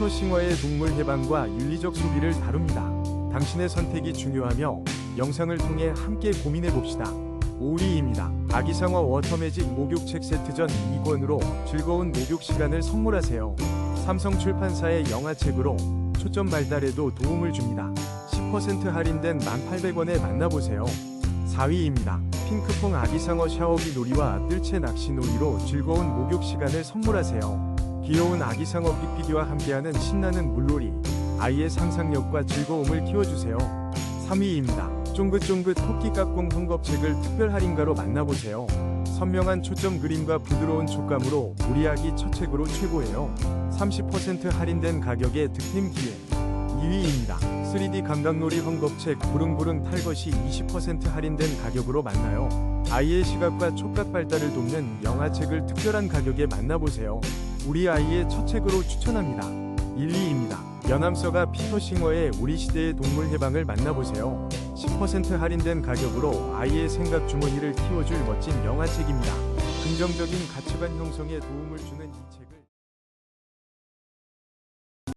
피터싱어의 동물 해방과 윤리적 소비를 다룹니다. 당신의 선택이 중요하며 영상을 통해 함께 고민해 봅시다. 5위입니다. 아기상어 워터매직 목욕책 세트전 2권으로 즐거운 목욕 시간을 선물하세요. 삼성 출판사의 영화책으로 초점 발달에도 도움을 줍니다. 10% 할인된 1,800원에 만나보세요. 4위입니다. 핑크퐁 아기상어 샤워기 놀이와 뜰채 낚시 놀이로 즐거운 목욕 시간을 선물하세요. 귀여운 아기 상어 픽피기와 함께하는 신나는 물놀이, 아이의 상상력과 즐거움을 키워주세요. 3위입니다. 쫑긋쫑긋 토끼 깍공 헝겊책을 특별 할인가로 만나보세요. 선명한 초점 그림과 부드러운 촉감으로 우리 아기 첫 책으로 최고예요. 30% 할인된 가격에 득템 기회. 2위입니다. 3D 감각놀이 헝겊책 부릉부릉 탈 것이 20% 할인된 가격으로 만나요. 아이의 시각과 촉각 발달을 돕는 영화책을 특별한 가격에 만나보세요. 우리 아이의 첫 책으로 추천합니다. 1, 2입니다. 연암서가 피터싱어의 우리 시대의 동물 해방을 만나보세요. 10% 할인된 가격으로 아이의 생각 주머니를 키워줄 멋진 영화책입니다. 긍정적인 가치관 형성에 도움을 주는 이 책을